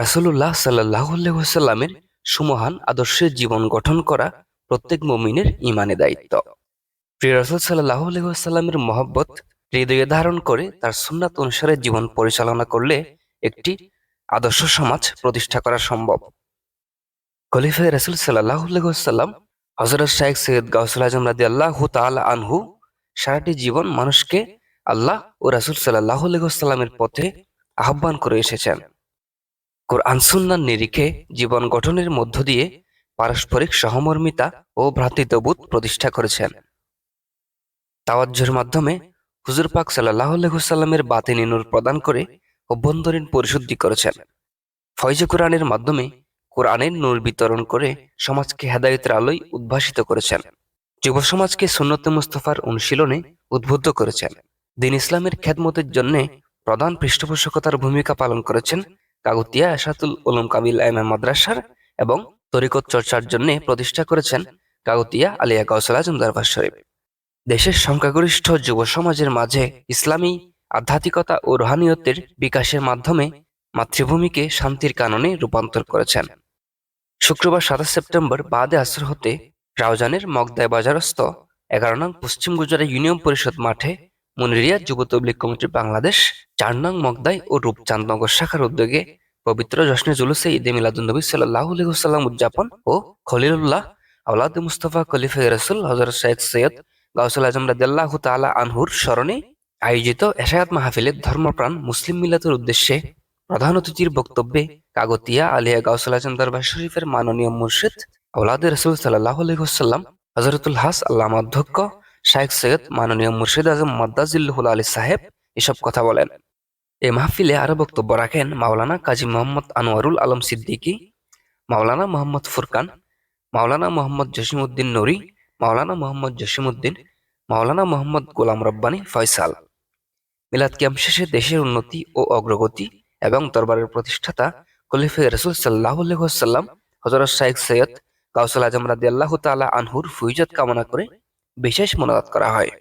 রাসূলুল্লাহ সাল্লাল্লাহু আলাইহি ওয়াসাল্লামের সুমহান আদর্শের জীবন গঠন করা প্রত্যেক মুমিনের ইমানে দায়িত্ব। প্রিয় রাসূল সাল্লাল্লাহু আলাইহি মহব্বত, হৃদয়ে ধারণ করে তার সুন্নাত অনুসারে জীবন পরিচালনা করলে একটি আদর্শ সমাজ প্রতিষ্ঠা করা সম্ভব। খলিফায়ে রাসুল সাল্লাল্লাহু আলাইহি ওয়াসাল্লাম হযরত শাইখ সৈয়দ গাউসুল আজম রাদিয়াল্লাহু তাআলা আনহু সারাটি জীবন মানুষকে আল্লাহ ও রাসূল সাল্লাল্লাহু আলাইহি পথে আহ্বান করে এসেছেন। কোরআন সুন্নার নিরিখে জীবন গঠনের মধ্য দিয়ে পারস্পরিক সহমর্মিতা ও ভ্রাতৃত্ববোধ প্রতিষ্ঠা করেছেন। তাওয়াজ্জুর মাধ্যমে হুজুর পাক সাল্লাহ আলহিহুসাল্লামের বাতিনি নূর প্রদান করে অভ্যন্তরীণ পরিশুদ্ধি করেছেন। ফয়জ কোরআনের মাধ্যমে কোরআনের নূর বিতরণ করে সমাজকে হেদায়তের আলোয় উদ্ভাসিত করেছেন। যুব সমাজকে সুন্নতে মুস্তফার অনুশীলনে উদ্বুদ্ধ করেছেন। দিন ইসলামের খেদমতের জন্যে প্রধান পৃষ্ঠপোষকতার ভূমিকা পালন করেছেন কাগুতিয়া আশাতুল উলুম কাবিল আইমান মাদ্রাসার এবং তরিকত চর্চার জন্য প্রতিষ্ঠা করেছেন কাগুতিয়া আলিয়া কাউসাল আজম দরবার শরীফ। দেশের সংখ্যাগরিষ্ঠ যুব সমাজের মাঝে ইসলামী আধ্যাত্মিকতা ও রোহানিয়তের বিকাশের মাধ্যমে মাতৃভূমিকে শান্তির কাননে রূপান্তর করেছেন। শুক্রবার সাতাশ সেপ্টেম্বর বাদে আসর হতে রাউজানের মগদায় বাজারস্থ এগারো নং পশ্চিম গুজরাট ইউনিয়ন পরিষদ মাঠে মনিরিয়া যুব তবলিগ কমিটি বাংলাদেশ চার নং মগদাই ও রূপচাঁদনগর শাখার উদ্যোগে পবিত্র জশ্নে জুলুসে ঈদে মিলাদুন্নবী সাল্লাহ আলহিহাল্লাম উদযাপন ও খলিলুল্লাহ আউলাদ মুস্তফা খলিফা রসুল হজরত শাইখ সৈয়দ গাউসুল আজম রাদিয়াল্লাহ তাআলা আনহুর স্মরণে আয়োজিত এশায়াত মাহফিলে ধর্মপ্রাণ মুসলিম মিলাতের উদ্দেশ্যে প্রধান অতিথির বক্তব্যে কাগতিয়া আলিয়া গাউসুল আজম দরবার শরীফের মাননীয় মুর্শিদ আউলাদ রসুল সাল্লাহ আলহিহাল্লাম হজরতুল হাস আল্লাহ অধ্যক্ষ শাইখ সৈয়দ মাননীয় মুর্শিদ আজম মাদ্দাজিল্লুহুল আলী সাহেব এসব কথা বলেন। এ মাহফিলে আরও বক্তব্য রাখেন মাওলানা কাজী মোহাম্মদ আনোয়ারুল আলম সিদ্দিকী, মাওলানা মোহাম্মদ ফুরকান, মাওলানা মোহাম্মদ জসিমউদ্দিন নুরি, মাওলানা মোহাম্মদ জসিমউদ্দিন, মাওলানা মোহাম্মদ গোলাম রব্বানী ফয়সাল। মিলাদ ক্যাম্প শেষে দেশের উন্নতি ও অগ্রগতি এবং দরবারের প্রতিষ্ঠাতা খলিফে রসুল সাল্লাহ সাল্লাম হজরত শাইখ সৈয়দ কাউসাল আজম রাদি আল্লাহ তালা আনহুর ফুইজত কামনা করে বিশেষ মনোনাদ করা হয়